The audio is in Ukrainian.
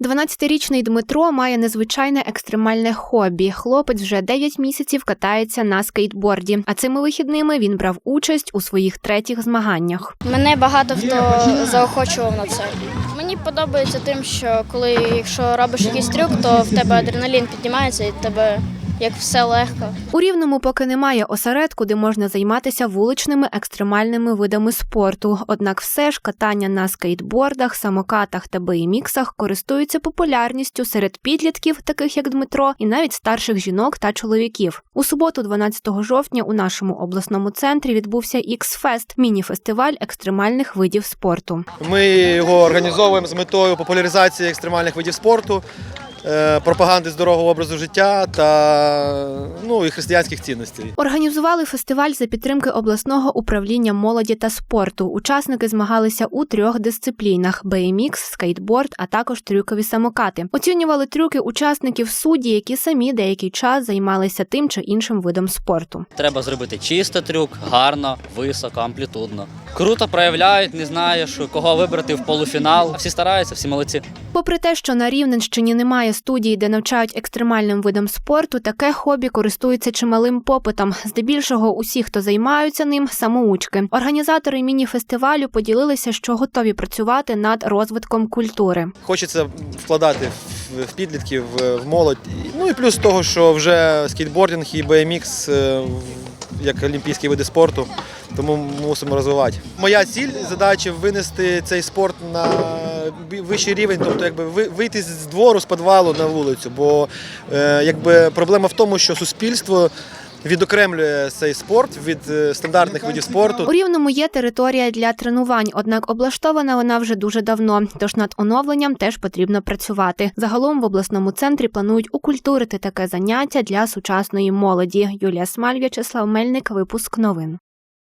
12-річний Дмитро має незвичайне екстремальне хобі. Хлопець вже 9 місяців катається на скейтборді, а цими вихідними він брав участь у своїх третіх змаганнях. Мене багато хто заохочував на це. Мені подобається тим, що коли якщо робиш якийсь трюк, то в тебе адреналін піднімається і тебе як все легко. У рівному поки немає осередку, де можна займатися вуличними екстремальними видами спорту. Однак все ж катання на скейтбордах, самокатах та BMX-ах користуються популярністю серед підлітків, таких як Дмитро, і навіть старших жінок та чоловіків. У суботу, 12 жовтня, у нашому обласному центрі відбувся X-Fest – міні-фестиваль екстремальних видів спорту. Ми його організовуємо з метою популяризації екстремальних видів спорту, пропаганди здорового образу життя та ну, і християнських цінностей. Організували фестиваль за підтримки обласного управління молоді та спорту. Учасники змагалися у трьох дисциплінах: BMX, скейтборд, а також трюкові самокати. Оцінювали трюки учасників судді, які самі деякий час займалися тим чи іншим видом спорту. Треба зробити чисто трюк, гарно, високо, амплітудно. Круто проявляють, не знаю, що кого вибрати в полуфінал. Всі стараються, всі молодці. Попри те, що на Рівненщині немає студій, де навчають екстремальним видам спорту, таке хобі користується чималим попитом. Здебільшого усі, хто займаються ним, самоучки. Організатори міні-фестивалю поділилися, що готові працювати над розвитком культури. Хочеться вкладати в, підлітків, в молодь. Ну і плюс того, що вже скейтбординг і BMX е, як олімпійські види спорту, тому мусимо розвивати. Моя ціль задача винести цей спорт на вищий рівень, тобто якби ви- вийти з двору, з підвалу на вулицю. Бо е, якби проблема в тому, що суспільство відокремлює цей спорт від е, стандартних видів спорту. У рівному є територія для тренувань, однак облаштована вона вже дуже давно. Тож над оновленням теж потрібно працювати. Загалом в обласному центрі планують укультурити таке заняття для сучасної молоді. Юлія Смаль, В'ячеслав Мельник, випуск новин.